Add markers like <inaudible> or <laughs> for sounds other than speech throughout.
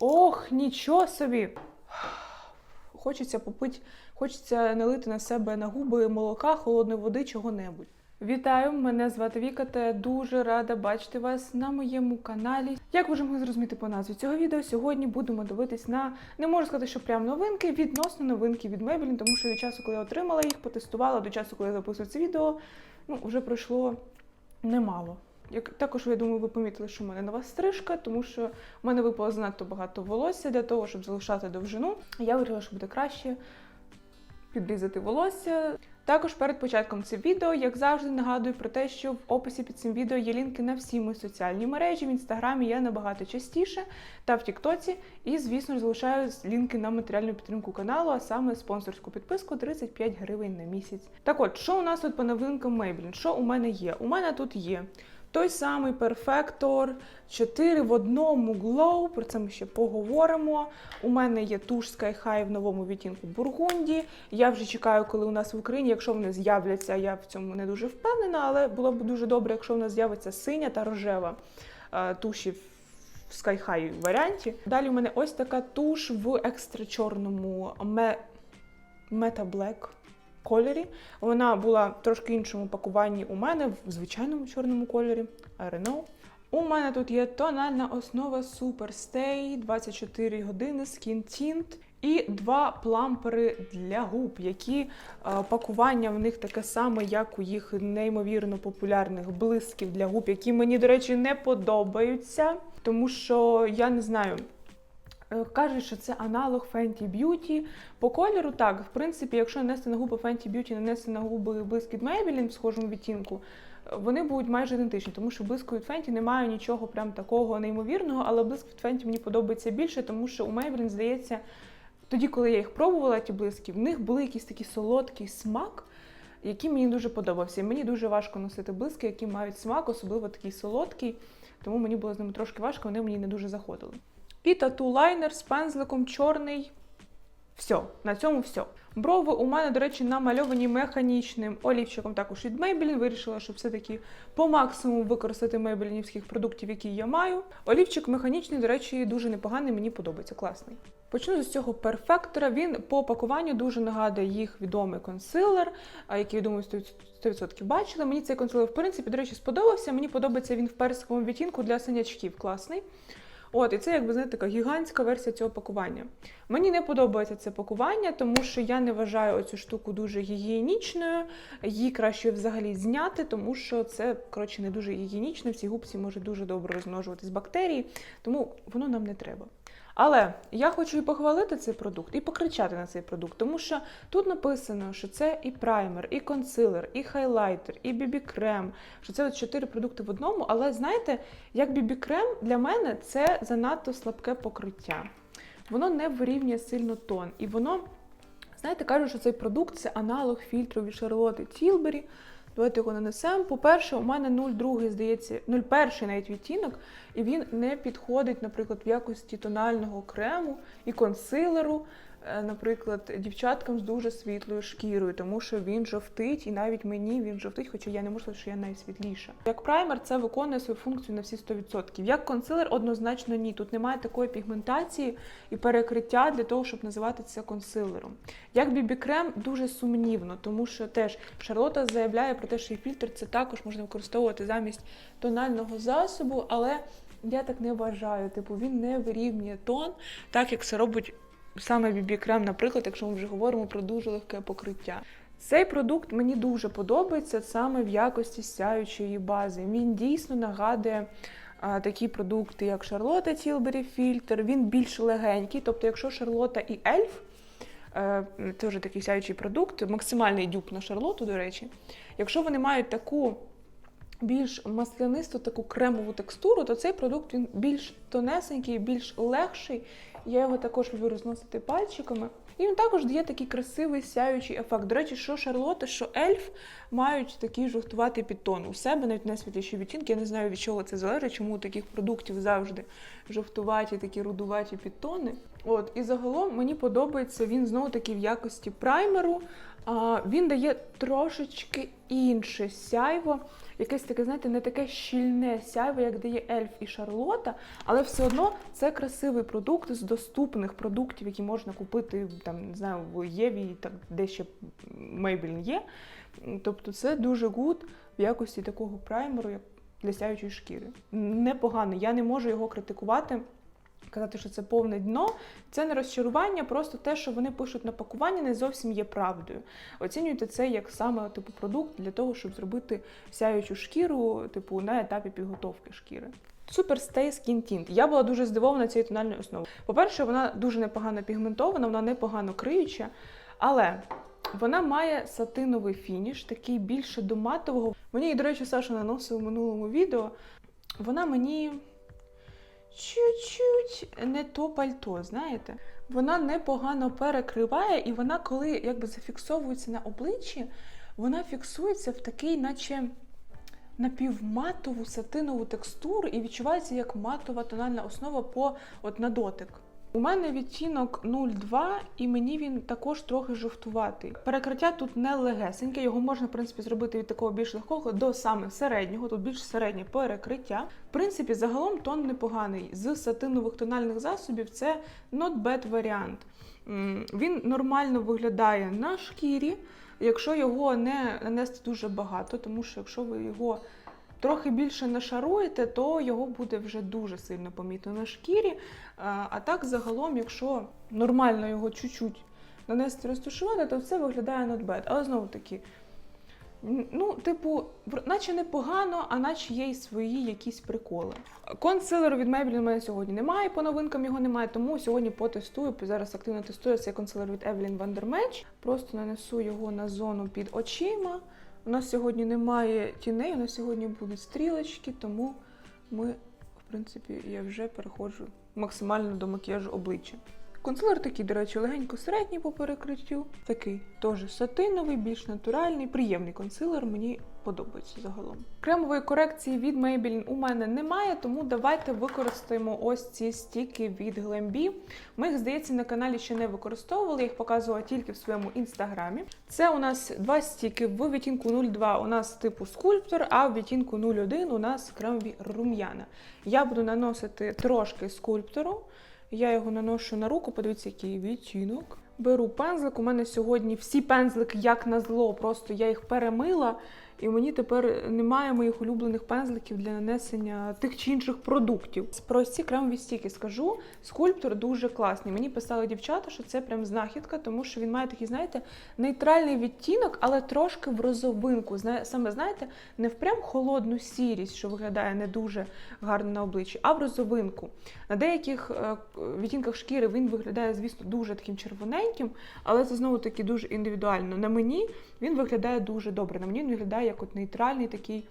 Ох, нічого собі. Хочеться попити, хочеться налити на себе на губи молока, холодної води, чого-небудь. Вітаю, мене звати Віка, та я дуже рада бачити вас на моєму каналі. Як ви вже могли зрозуміти по назві цього відео, сьогодні будемо дивитись на не можу сказати, що прям новинки, відносно новинки від Maybelline, тому що від часу, коли я отримала їх, потестувала до часу, коли я записую це відео, ну вже пройшло немало. Як також я думаю, ви помітили, що в мене нова стрижка, тому що в мене випало занадто багато волосся для того, щоб залишати довжину. Я вирішила, що буде краще підрізати волосся. Також перед початком цього відео, як завжди, нагадую про те, що в описі під цим відео є лінки на всі мої соціальні мережі. В інстаграмі я набагато частіше та в Тіктоці. І, звісно залишаю лінки на матеріальну підтримку каналу, а саме спонсорську підписку 35 гривень на місяць. Так от, що у нас тут по новинкам Maybelline? Що у мене є? У мене тут є той самий перфектор 4 в одному Glow, про це ми ще поговоримо. У мене є туш Sky High в новому відтінку Бургунді. Я вже чекаю, коли у нас в Україні, якщо вони з'являться, я в цьому не дуже впевнена, але було б дуже добре, якщо в нас з'явиться синя та рожева е, туші в Sky High варіанті. Далі у мене ось така туш в екстра чорному Meta Black кольорі. Вона була в трошки іншому пакуванні у мене в звичайному чорному кольорі. I. У мене тут є тональна основа Super Stay 24 години Skin Tint і два плампери для губ, які е, пакування в них таке саме, як у їх неймовірно популярних блисків для губ, які мені, до речі, не подобаються, тому що я не знаю. Е, Кажуть, що це аналог Fenty Beauty. По кольору так, в принципі, якщо нанести на губи Fenty Beauty, нанести на губи блиск від Maybelline в схожому відтінку, вони будуть майже ідентичні, тому що блиску від Fenty немає нічого прям такого неймовірного, але блиск від Fenty мені подобається більше, тому що у Maybelline, здається, тоді, коли я їх пробувала, ті блиски, в них були якийсь такий солодкий смак, який мені дуже подобався. І мені дуже важко носити блиски, які мають смак, особливо такий солодкий, тому мені було з ними трошки важко, вони мені не дуже заходили. І тату лайнер з пензликом чорний. Все, на цьому все. Брови у мене, до речі, намальовані механічним олівчиком також від Maybelline. Вирішила, щоб все-таки по максимуму використати мейбелінівських продуктів, які я маю. Олівчик механічний, до речі, дуже непоганий, мені подобається, класний. Почну з цього перфектора. Він по пакуванню дуже нагадує їх відомий консилер, який, я думаю, 100% бачили. Мені цей консилер, в принципі, до речі, сподобався. Мені подобається він в персиковому відтінку для синячків. Класний. От, і це, якби знаєте, така гігантська версія цього пакування. Мені не подобається це пакування, тому що я не вважаю оцю штуку дуже гігієнічною. Її краще взагалі зняти, тому що це коротше не дуже гігієнічно. Всі губці можуть дуже добре розмножуватись бактерії, тому воно нам не треба. Але я хочу і похвалити цей продукт, і покричати на цей продукт, тому що тут написано, що це і праймер, і консилер, і хайлайтер, і бібі-крем, що це от чотири продукти в одному. Але знаєте, як бібі-крем для мене це занадто слабке покриття. Воно не вирівнює сильно тон. І воно, знаєте, кажуть, що цей продукт це аналог фільтру від Шарлотти Тілбері. Давайте його нанесемо. По-перше, у мене 0,2, здається, 0,1 навіть відтінок, і він не підходить, наприклад, в якості тонального крему і консилеру, наприклад, дівчаткам з дуже світлою шкірою, тому що він жовтить, і навіть мені він жовтить, хоча я не можу сказати, що я найсвітліша. Як праймер, це виконує свою функцію на всі 100%. Як консилер, однозначно ні. Тут немає такої пігментації і перекриття для того, щоб називати це консилером. Як бібі-крем дуже сумнівно, тому що теж Шарлота заявляє про те, що і фільтр це також можна використовувати замість тонального засобу, але я так не вважаю. Типу він не вирівнює тон, так як це робить саме бібі-крем, наприклад, якщо ми вже говоримо про дуже легке покриття. Цей продукт мені дуже подобається саме в якості сяючої бази. Він дійсно нагадує такі продукти, як Charlotte Tilbury Filter. Він більш легенький. Тобто, якщо Шарлота і Ельф, це такий сяючий продукт, максимальний дюб на Шарлоту, до речі, якщо вони мають таку більш маслянисту, таку кремову текстуру, то цей продукт він більш тонесенький, більш легший. Я його також люблю розносити пальчиками. І він також дає такий красивий сяючий ефект. До речі, що Шарлота, що Ельф мають такий жовтуватий підтон. У себе навіть найсвітліші відтінки. Я не знаю, від чого це залежить, чому у таких продуктів завжди жовтуваті, такі рудуваті підтони. От, і загалом мені подобається він знову таки в якості праймеру. А, він дає трошечки інше сяйво, якесь таке, знаєте, не таке щільне сяйво, як дає Ельф і Шарлота, але все одно це красивий продукт з доступних продуктів, які можна купити там, не знаю, в Єві, так, де ще Мейбельн є. Тобто це дуже гуд в якості такого праймеру, як для сяючої шкіри. Непогано, я не можу його критикувати. Казати, що це повне дно, це не розчарування, просто те, що вони пишуть на пакуванні, не зовсім є правдою. Оцінюйте це як саме типу продукт для того, щоб зробити сяючу шкіру, типу на етапі підготовки шкіри. Super Stay Skin Tint. Я була дуже здивована цією тональною основою. По-перше, вона дуже непогано пігментована, вона непогано криюча, але вона має сатиновий фініш, такий більше до матового. Мені, до речі, Саша наносив у минулому відео. Вона мені чуть-чуть не то пальто, знаєте? Вона непогано перекриває, і вона, коли якби зафіксовується на обличчі, вона фіксується в такий, наче напівматову сатинову текстуру, і відчувається як матова тональна основа по от на дотик. У мене відтінок 02, і мені він також трохи жовтуватий. Перекриття тут не легесеньке, його можна, в принципі, зробити від такого більш легкого до саме середнього, тут більш середнє перекриття. В принципі, загалом тон непоганий. З сатинових тональних засобів це not bad варіант. Він нормально виглядає на шкірі, якщо його не нанести дуже багато, тому що якщо ви його трохи більше нашаруєте, то його буде вже дуже сильно помітно на шкірі. А а так, загалом, якщо нормально його чуть-чуть нанести розташувати, то це виглядає not bad. Але знову таки, ну, типу, наче непогано, а наче є й свої якісь приколи. Консилеру від Maybelline у мене сьогодні немає, по новинкам його немає, тому сьогодні потестую. Зараз активно тестую цей консилер від Evelyn Van. Просто нанесу його на зону під очима. У нас сьогодні немає тіней, у нас сьогодні будуть стрілочки, тому ми, в принципі, я вже переходжу максимально до макіяжу обличчя. Консилер такий, до речі, легенько середній по перекриттю. Такий теж сатиновий, більш натуральний, приємний консилер. Мені подобається загалом. Кремової корекції від Maybelline у мене немає, тому давайте використаємо ось ці стіки від Glambi. Ми їх, здається, на каналі ще не використовували, я їх показувала тільки в своєму інстаграмі. Це у нас два стіки в відтінку 02 у нас типу скульптор, а в відтінку 01 у нас кремові рум'яна. Я буду наносити трошки скульптору. Я його наношу на руку, подивіться, який відтінок. Беру пензлик. У мене сьогодні всі пензлики, як на зло, просто я їх перемила, і мені тепер немає моїх улюблених пензликів для нанесення тих чи інших продуктів. Про ці кремові стіки скажу. Скульптор дуже класний. Мені писали дівчата, що це прям знахідка, тому що він має такий, знаєте, нейтральний відтінок, але трошки в розовинку. Саме знаєте, не в прям холодну сірість, що виглядає не дуже гарно на обличчі, а в розовинку. На деяких е, відтінках шкіри він виглядає, звісно, дуже таким червоненьким, але це знову таки дуже індивідуально. На мені він виглядає дуже добре. На мені він виглядає як от нейтральний такий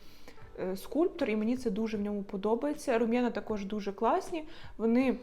е, скульптор, і мені це дуже в ньому подобається. Рум'яна також дуже класні. Вони.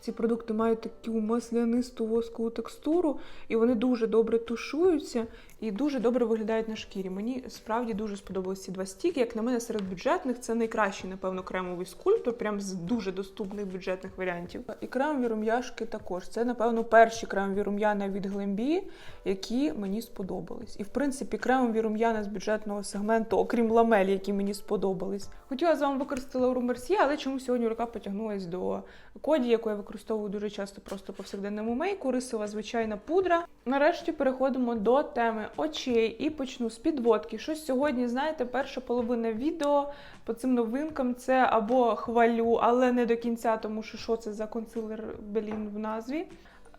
Ці продукти мають таку маслянисту воскову текстуру, і вони дуже добре тушуються і дуже добре виглядають на шкірі. Мені справді дуже сподобалися ці два стіки. Як на мене, серед бюджетних це найкращий, напевно, кремовий скульптор, прям з дуже доступних бюджетних варіантів. І кремові рум'яшки також. Це, напевно, перші кремові рум'яна від Глембі, які мені сподобались. І в принципі, кремові рум'яна з бюджетного сегменту, окрім ламель, які мені сподобались. Хотіла з вами використати Лауру Мерсьє, але чомусь сьогодні рука потягнулась до коді, яку я використовую дуже часто просто по повсякденному мейку, рисова звичайна пудра. Нарешті переходимо до теми очей і почну з підводки. Щось сьогодні, знаєте, перша половина відео по цим новинкам це або хвалю, але не до кінця, тому що що це за консилер Белін в назві.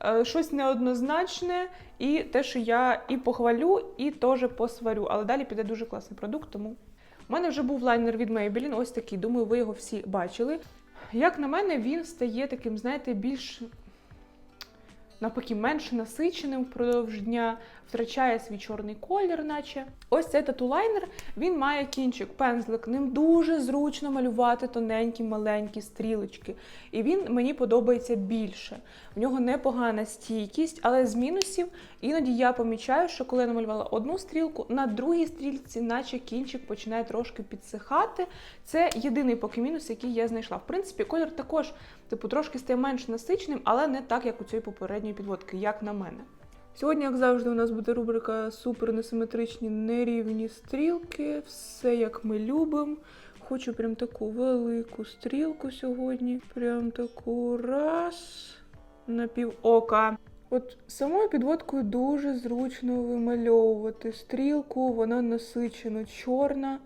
Е, Щось неоднозначне, і те, що я і похвалю, і теж посварю. Але далі піде дуже класний продукт, тому у мене вже був лайнер від Maybelline, ось такий. Думаю, ви його всі бачили. Як на мене, він стає таким, знаєте, більш навпаки менш насиченим впродовж дня, втрачає свій чорний колір, наче. Ось цей татулайнер, він має кінчик, пензлик. Ним дуже зручно малювати тоненькі, маленькі стрілочки. І він мені подобається більше. В нього непогана стійкість, але з мінусів іноді я помічаю, що коли я намалювала одну стрілку, на другій стрілці, наче кінчик починає трошки підсихати. Це єдиний поки мінус, який я знайшла. В принципі, колір також, типу, трошки стає менш насиченим, але не так, як у цієї попередньої підводки, як на мене. Сьогодні, як завжди, у нас буде рубрика супер несиметричні нерівні стрілки. Все як ми любимо. Хочу прям таку велику стрілку сьогодні. Прям таку раз на пів ока. От самою підводкою дуже зручно вимальовувати стрілку, вона насичено чорна.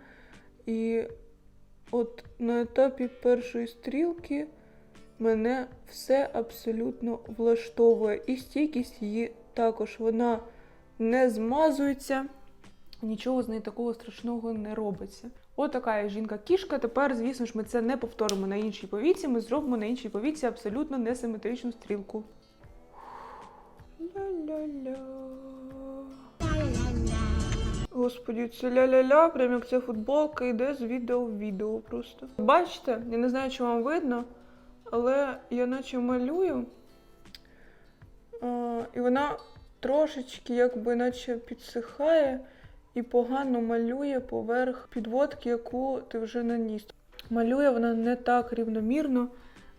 І от на етапі першої стрілки мене все абсолютно влаштовує. І стійкість її також вона не змазується, нічого з нею такого страшного не робиться. Отака жінка-кішка. Тепер, звісно ж, ми це не повторимо на іншій повіці. Ми зробимо на іншій повіці абсолютно несиметричну стрілку. Ля-ля-ля. Господі, це ля-ля-ля, прям як ця футболка йде з відео в відео просто. Бачите, я не знаю, чи вам видно, але я наче малюю. І вона трошечки якби наче підсихає і погано малює поверх підводки, яку ти вже наніс. Малює вона не так рівномірно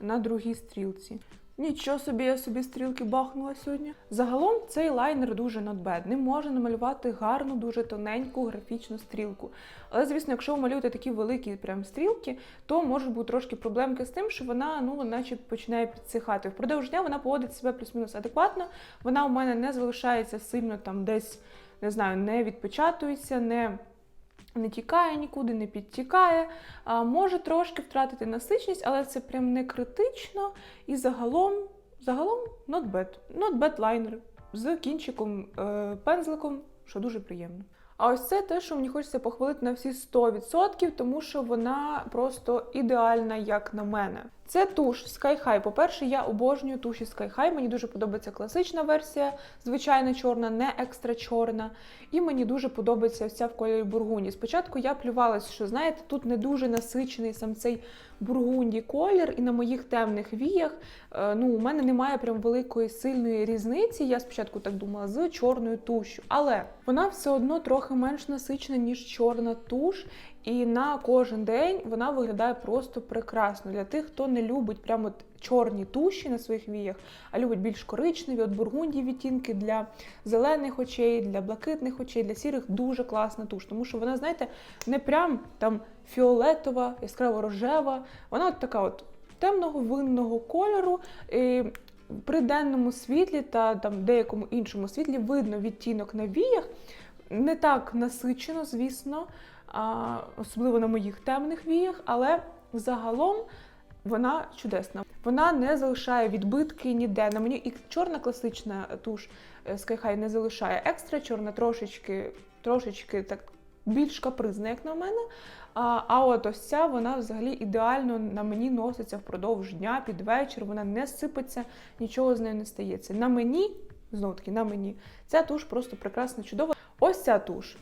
на другій стрілці. Нічого собі, я собі стрілки бахнула сьогодні. Загалом цей лайнер дуже bad. Ним можна намалювати гарну, дуже тоненьку графічну стрілку. Але, звісно, якщо ви малюєте такі великі прям стрілки, то можуть бути трошки проблемки з тим, що вона, ну, наче починає підсихати. Впродовж дня вона поводить себе плюс-мінус адекватно. Вона у мене не залишається сильно там десь, не знаю, не відпечатується, не. Не тікає нікуди, не підтікає, а, може трошки втратити насичність, але це прям не критично. І загалом, загалом not bad. Not bad лайнер з кінчиком е, пензликом, що дуже приємно. А ось це те, що мені хочеться похвалити на всі 100%, тому що вона просто ідеальна, як на мене. Це туш Sky High. По-перше, я обожнюю туші Sky High. Мені дуже подобається класична версія, звичайна чорна, не екстра чорна. І мені дуже подобається ця в кольорі бургунді. Спочатку я плювалася, що знаєте, тут не дуже насичений сам цей бургунді колір, і на моїх темних віях е, ну, у мене немає прям великої сильної різниці. Я спочатку так думала з чорною тушю, але вона все одно трохи менш насичена, ніж чорна туш. І на кожен день вона виглядає просто прекрасно для тих, хто не любить прямо чорні туші на своїх віях, а любить більш коричневі, от бургунді відтінки для зелених очей, для блакитних очей, для сірих дуже класна туш, тому що вона, знаєте, не прям там фіолетова, яскраво рожева. Вона от така от темного винного кольору. І при денному світлі та там деякому іншому світлі видно відтінок на віях. Не так насичено, звісно, особливо на моїх темних віях, але загалом вона чудесна. Вона не залишає відбитки ніде. На мені і чорна класична туш е, Sky High не залишає. Екстра чорна трошечки, трошечки так більш капризна, як на мене. А, а от ось ця вона взагалі ідеально на мені носиться впродовж дня, під вечір, вона не сипеться, нічого з нею не стається. На мені, знову таки, на мені, ця туш просто прекрасна, чудова. Ось ця туш.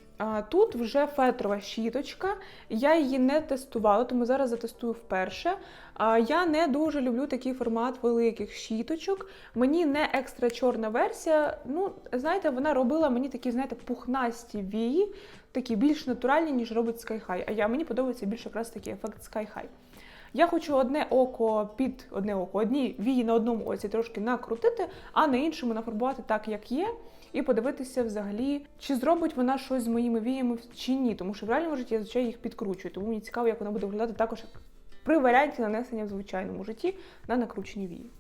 Тут вже фетрова щіточка. Я її не тестувала, тому зараз затестую вперше. Я не дуже люблю такий формат великих щіточок. Мені не екстра чорна версія. Ну, знаєте, вона робила мені такі, знаєте, пухнасті вії, такі більш натуральні, ніж робить Sky High. А я мені подобається більш якраз такий ефект Sky High. Я хочу одне око під одне око, одні вії на одному оці трошки накрутити, а на іншому нафарбувати так, як є, і подивитися взагалі, чи зробить вона щось з моїми віями чи ні. Тому що в реальному житті я звичайно їх підкручую. Тому мені цікаво, як вона буде виглядати також при варіанті нанесення в звичайному житті на накручені вії.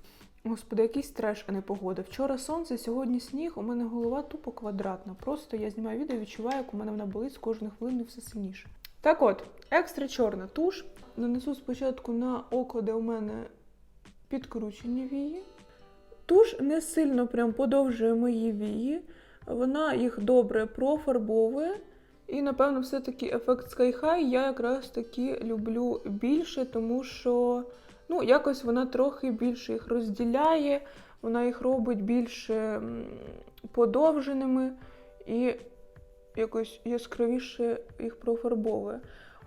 Господи, якийсь треш, а не погода. Вчора сонце, сьогодні сніг. У мене голова тупо квадратна. Просто я знімаю відео, відчуваю, як у мене вона болить з кожної хвилини все сильніше. Так от, екстра чорна туш. Нанесу спочатку на око, де у мене підкручені вії. Туш не сильно прям подовжує мої вії, вона їх добре профарбовує. І, напевно, все-таки ефект Sky High я якраз таки люблю більше, тому що Ну, якось вона трохи більше їх розділяє, вона їх робить більш м, подовженими і якось яскравіше їх профарбовує.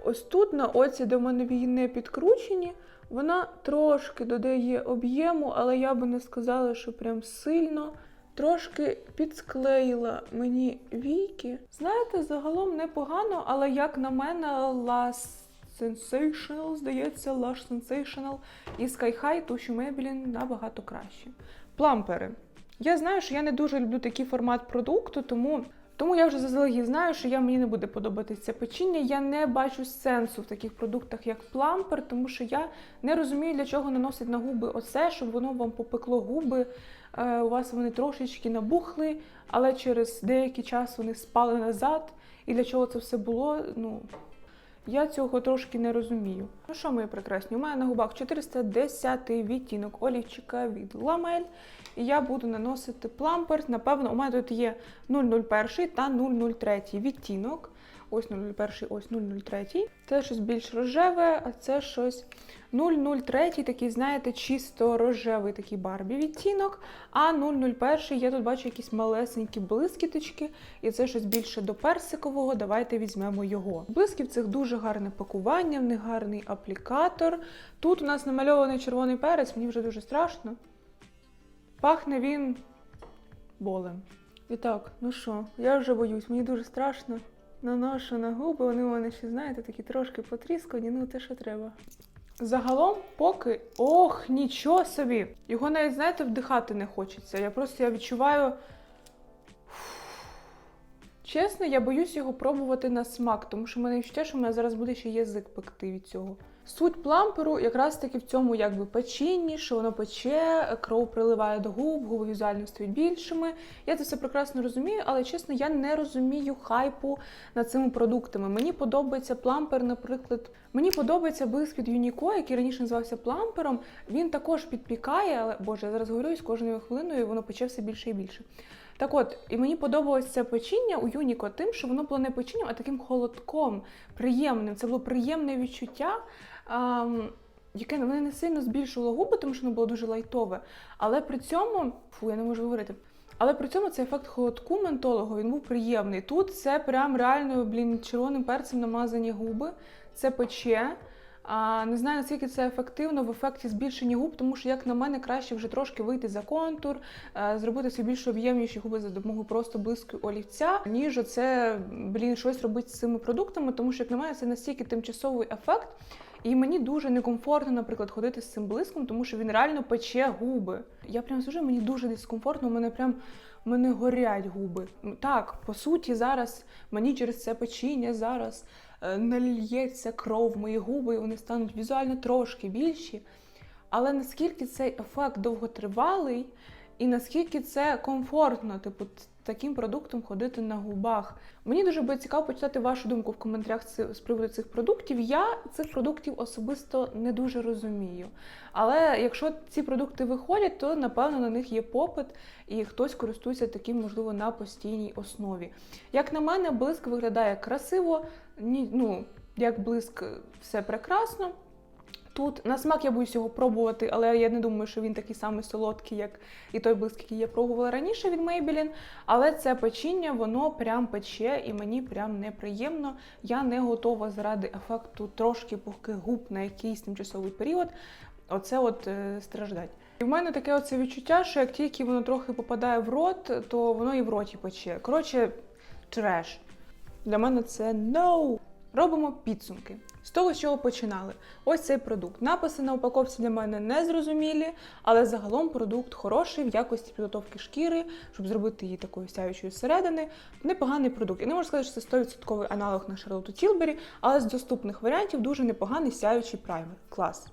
Ось тут на оці, де в мене вії не підкручені, вона трошки додає об'єму, але я би не сказала, що прям сильно. Трошки підсклеїла мені війки. Знаєте, загалом непогано, але як на мене, Last Sensational, здається, Lush Sensational і Sky High Туші Maybelline набагато краще. Плампери. Я знаю, що я не дуже люблю такий формат продукту, тому, тому я вже заздалегідь знаю, що я, мені не буде подобатися це печіння. Я не бачу сенсу в таких продуктах, як плампер, тому що я не розумію, для чого наносить на губи оце, щоб воно вам попекло губи. Е, у вас вони трошечки набухли, але через деякий час вони спали назад. І для чого це все було? Ну, я цього трошки не розумію. Ну що, мої прекрасні? У мене на губах 410 відтінок олівчика від Ламель. І я буду наносити плампер. Напевно, у мене тут є 001 та 003 відтінок. Ось 001, ось 003. Це щось більш рожеве, а це щось 003, такий, знаєте, чисто рожевий такий барбі відтінок. А 001 я тут бачу якісь малесенькі блискіточки, і це щось більше до персикового. Давайте візьмемо його. Блисків цих дуже гарне пакування, в них гарний аплікатор. Тут у нас намальований червоний перець, мені вже дуже страшно. Пахне він болем. І так, ну що, я вже боюсь, мені дуже страшно. Наношу на губи, вони у мене ще, знаєте, такі трошки потріскані, ну те, що треба. Загалом, поки. Ох, нічого собі! Його навіть, знаєте, вдихати не хочеться. Я просто я відчуваю. Чесно, я боюсь його пробувати на смак, тому що в мене відчуття, що в мене зараз буде ще язик пекти від цього. Суть пламперу якраз таки в цьому якби печінні, що воно пече, кров приливає до губ, губи візуально стають більшими. Я це все прекрасно розумію, але чесно, я не розумію хайпу над цими продуктами. Мені подобається плампер, наприклад. Мені подобається блиск Юніко, який раніше називався плампером. Він також підпікає, але боже, я зараз говорю з кожною хвилиною воно пече все більше і більше. Так от, і мені подобалось це печіння у Юніко тим, що воно було не печінням, а таким холодком, приємним. Це було приємне відчуття, ем, яке мене не сильно збільшувало губи, тому що воно було дуже лайтове. Але при цьому, фу, я не можу говорити. Але при цьому цей ефект холодку ментолого він був приємний. Тут це прям реально, блін, червоним перцем намазані губи, це пече. Не знаю, наскільки це ефективно в ефекті збільшення губ, тому що, як на мене, краще вже трошки вийти за контур, е, зробити собі більш об'ємніші губи за допомогою просто блиску олівця, ніж оце, блін, щось робити з цими продуктами, тому що, як на мене, це настільки тимчасовий ефект. І мені дуже некомфортно, наприклад, ходити з цим блиском, тому що він реально пече губи. Я прям сужу, мені дуже дискомфортно, у мене прям мене горять губи. Так, по суті, зараз мені через це печіння зараз е, нальється кров мої губи, і вони стануть візуально трошки більші. Але наскільки цей ефект довготривалий, і наскільки це комфортно, типу, таким продуктом ходити на губах. Мені дуже буде цікаво почитати вашу думку в коментарях з приводу цих продуктів. Я цих продуктів особисто не дуже розумію. Але якщо ці продукти виходять, то напевно на них є попит, і хтось користується таким, можливо, на постійній основі. Як на мене, блиск виглядає красиво, ну, як блиск, все прекрасно. Тут на смак я боюсь його пробувати, але я не думаю, що він такий самий солодкий, як і той блиск, який я пробувала раніше від Maybelline. Але це печіння, воно прям пече і мені прям неприємно. Я не готова заради ефекту трошки пухких губ на якийсь тимчасовий період. Оце от е, страждать. І в мене таке оце відчуття, що як тільки воно трохи попадає в рот, то воно і в роті пече. Коротше, треш. Для мене це no. Робимо підсумки. З того, з чого починали. Ось цей продукт. Написи на упаковці для мене не зрозумілі, але загалом продукт хороший в якості підготовки шкіри, щоб зробити її такою сяючою зсередини. Непоганий продукт. Я не можу сказати, що це 100% аналог на Шарлоту Тілбері, але з доступних варіантів дуже непоганий сяючий праймер. Клас.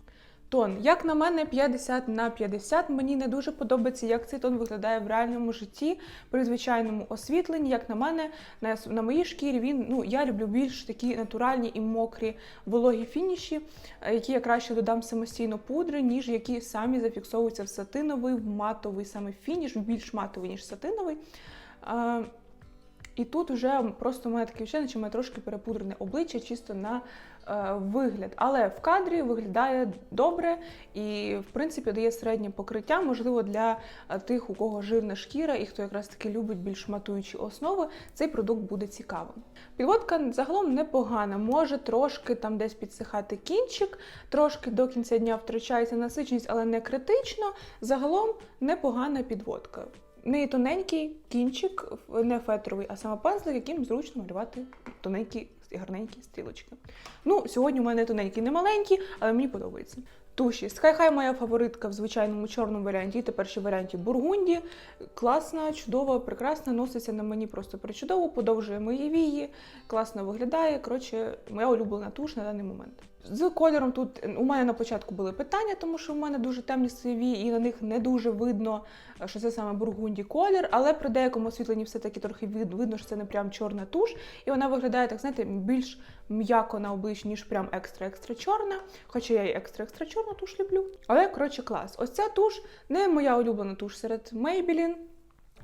Тон, як на мене, 50 на 50. Мені не дуже подобається, як цей тон виглядає в реальному житті при звичайному освітленні. Як на мене, на, на моїй шкірі він ну я люблю більш такі натуральні і мокрі вологі фініші, е, які я краще додам самостійно пудри, ніж які самі зафіксовуються в сатиновий, в матовий саме фініш, більш матовий ніж сатиновий. І тут вже просто має таке відчуття, наче має трошки перепудрене обличчя чисто на е, вигляд. Але в кадрі виглядає добре і, в принципі, дає середнє покриття. Можливо, для е, тих, у кого жирна шкіра і хто якраз таки любить більш матуючі основи, цей продукт буде цікавим. Підводка загалом непогана, може трошки там десь підсихати кінчик, трошки до кінця дня втрачається насиченість, але не критично. Загалом непогана підводка. Не тоненький кінчик, не фетровий, а саме пензлик, яким зручно малювати тоненькі і гарненькі стрілочки. Ну, сьогодні у мене тоненькі, не маленькі, але мені подобається. Туші. High моя фаворитка в звичайному чорному варіанті, і тепер ще в варіанті бургунді. Класна, чудова, прекрасна, носиться на мені просто причудово, подовжує мої вії, класно виглядає. Коротше, моя улюблена туш на даний момент. З кольором тут у мене на початку були питання, тому що в мене дуже темні сиві, і на них не дуже видно, що це саме бургунді колір, але при деякому освітленні все-таки трохи вид- видно, що це не прям чорна туш, і вона виглядає, так знаєте, більш м'яко на обличчі, ніж прям екстра-екстра чорна. Хоча я і екстра-екстра чорну туш люблю. Але коротше клас. Ось ця туш не моя улюблена туш серед Maybelline.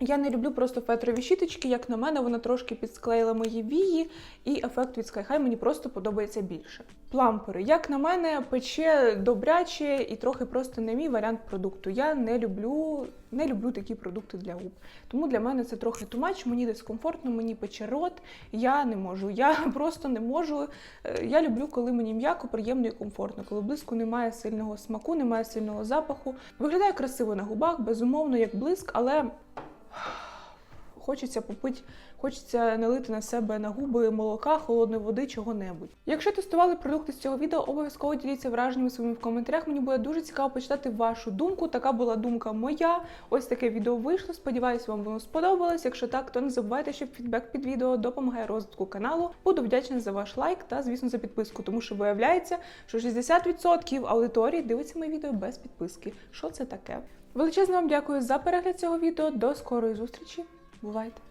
Я не люблю просто фетрові щіточки, як на мене, вона трошки підсклеїла мої вії, і ефект від Sky мені просто подобається більше. Плампери, як на мене, пече добряче і трохи просто не мій варіант продукту. Я не люблю, не люблю такі продукти для губ. Тому для мене це трохи тумач, мені дискомфортно, мені пече рот. Я не можу. Я <laughs> просто не можу. Е, Я люблю, коли мені м'яко, приємно і комфортно, коли блиску немає сильного смаку, немає сильного запаху. Виглядає красиво на губах, безумовно, як блиск, але хочеться попити, хочеться налити на себе на губи молока, холодної води, чого-небудь. Якщо тестували продукти з цього відео, обов'язково діліться враженнями своїми в коментарях. Мені буде дуже цікаво почитати вашу думку. Така була думка моя. Ось таке відео вийшло. Сподіваюсь, вам воно сподобалось. Якщо так, то не забувайте, що фідбек під відео допомагає розвитку каналу. Буду вдячна за ваш лайк та, звісно, за підписку, тому що виявляється, що 60% аудиторії дивиться мої відео без підписки. Що це таке? Величезно вам дякую за перегляд цього відео. До скорої зустрічі. Бувайте!